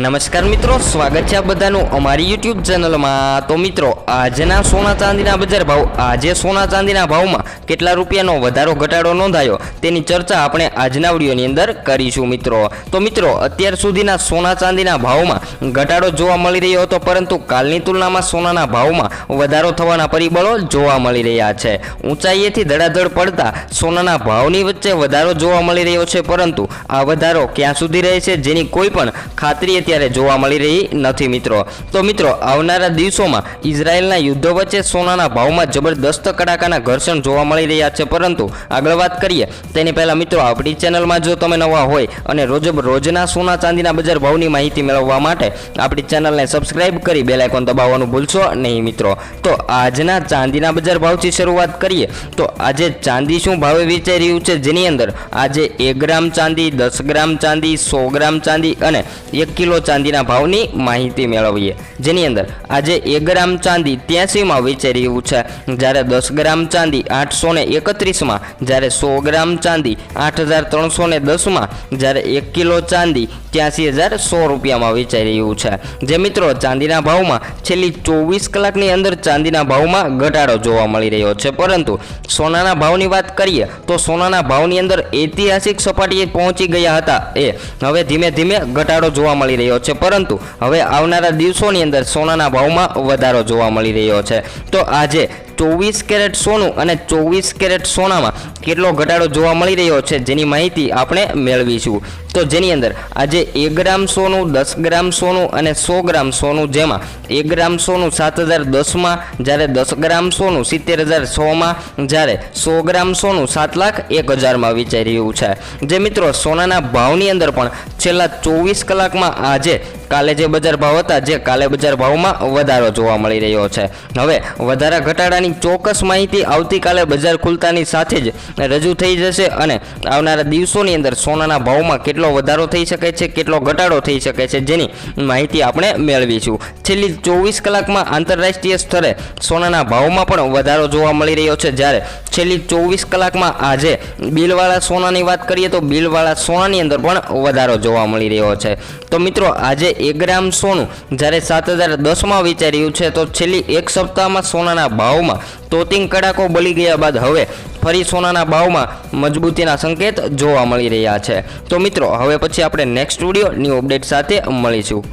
નમસ્કાર મિત્રો, સ્વાગત છે આ બધાનું અમારી યુટ્યુબ ચેનલમાં તો મિત્રો, આજના સોના ચાંદીના બજાર ભાવ, આજે સોના ચાંદીના ભાવમાં કેટલા રૂપિયાનો વધારો ઘટાડો નોંધાયો તેની ચર્ચા આપણે આજના વિડીયોની અંદર કરીશું મિત્રો. તો મિત્રો, અત્યાર સુધીના સોના ચાંદીના ભાવમાં ઘટાડો જોવા મળી રહ્યો હતો, પરંતુ કાલની તુલનામાં સોનાના ભાવમાં વધારો થવાના પરિબળો જોવા મળી રહ્યા છે. ઊંચાઈએથી ધડાધડ પડતા સોનાના ભાવની વચ્ચે વધારો જોવા મળી રહ્યો છે, પરંતુ આ વધારો ક્યાં સુધી રહે છે, જેની કોઈ પણ ખાતરી અત્યારે જોવા મળી રહી નથી મિત્રો. તો મિત્રો, આવનારા દિવસોમાં ઇઝરાયેલના યુદ્ધો વચ્ચે સોનાના ભાવમાં જબરદસ્ત કડાકાના ઘર્ષણ જોવા મળી રહ્યા છે. પરંતુ આગળ વાત કરીએ, તેની પહેલાં મિત્રો, આપણી ચેનલમાં જો તમે નવા હોય અને રોજ રોજના સોના ચાંદીના બજાર ભાવની માહિતી મેળવવા માટે આપણી ચેનલને સબસ્ક્રાઇબ કરી બેલ આઇકોન દબાવવાનું ભૂલશો નહીં મિત્રો. તો આજના ચાંદીના બજાર ભાવથી શરૂઆત કરીએ, તો આજે ચાંદી શું ભાવે વેચાઈ રહ્યું છે? જેની અંદર આજે એક ગ્રામ ચાંદી, દસ ગ્રામ ચાંદી, સો ગ્રામ ચાંદી અને એક કિલો ચાંદીના ભાવની માહિતી મેળવીએ. જેની અંદર આજે એક ગ્રામ ચાંદી ત્યાસીમાં વેચાઈ રહ્યું છે. જ્યારે દસ ગ્રામ ચાંદી આઠસો ને એકત્રીસમાં, જ્યારે સો ગ્રામ ચાંદી આઠ હજાર ત્રણસો ને દસમાં, જ્યારે એક કિલો ચાંદી ત્યાસી હજાર સો રૂપિયામાં વેચાઈ રહ્યું છે. જે મિત્રો, ચાંદીના ભાવમાં છેલ્લી ચોવીસ કલાકની અંદર ચાંદીના ભાવમાં ઘટાડો જોવા મળી રહ્યો છે. પરંતુ સોનાના ભાવની વાત કરીએ, તો સોનાના ભાવની અંદર ઐતિહાસિક સપાટીએ પહોંચી ગયા હતા. એ હવે ધીમે ધીમે ઘટાડો જોવા મળી રહ્યો છે. પરંતુ હવે આવનારા દિવસોની અંદર સોનાના ભાવમાં વધારો જોવા મળી રહ્યો છે. તો આજે ચોવીસ કેરેટ સોનું અને ચોવીસ કેરેટ સોનામાં કેટલો ઘટાડો જોવા મળી રહ્યો છે, જેની માહિતી આપણે મેળવીશું. તો જેની અંદર આજે એક ગ્રામ સોનું, દસ ગ્રામ સોનું અને સો ગ્રામ સોનું જેમાં એક ગ્રામ સોનું સાત હજાર દસમાં, જ્યારે દસ ગ્રામ સોનું સિત્તેર હજાર સોમાં, જ્યારે સો ગ્રામ સોનું સાત લાખ એક હજારમાં વેચાઈ રહ્યું છે. જે મિત્રો સોનાના ભાવની અંદર પણ છેલ્લા ચોવીસ કલાકમાં આજે કાલે જે બજાર ભાવ હતા, જે કાલે બજાર ભાવમાં વધારો જોવા મળી રહ્યો છે. હવે વધારા ઘટાડાની ચોક્કસ માહિતી આવતીકાલે બજાર ખુલતાની સાથે જ રજૂ થઈ જશે અને આવનારા દિવસોની અંદર સોનાના ભાવમાં કેટલો વધારો થઈ શકે છે, કેટલો ઘટાડો થઈ શકે છે, જેની માહિતી આપણે મેળવીશું. છેલ્લી ચોવીસ કલાકમાં આંતરરાષ્ટ્રીય સ્તરે સોનાના ભાવમાં પણ વધારો જોવા મળી રહ્યો છે, જ્યારે છેલ્લી ચોવીસ કલાકમાં આજે બિલવાળા સોનાની વાત કરીએ તો બિલવાળા સોનાની અંદર પણ વધારો જોવા મળી રહ્યો છે. તો મિત્રો, આજે એક ગ્રામ સોનું જ્યારે સાત હજાર દસમાં વિચાર્યું છે, તો છેલ્લી એક સપ્તાહમાં સોનાના ભાવમાં તોતિંગ કડાકો બળી ગયા બાદ હવે ફરી સોનાના ભાવમાં મજબૂતીના સંકેત જોવા મળી રહ્યા છે. તો મિત્રો, હવે પછી આપણે નેક્સ્ટ વીડિયો ન્યૂ અપડેટ સાથે મળીશું.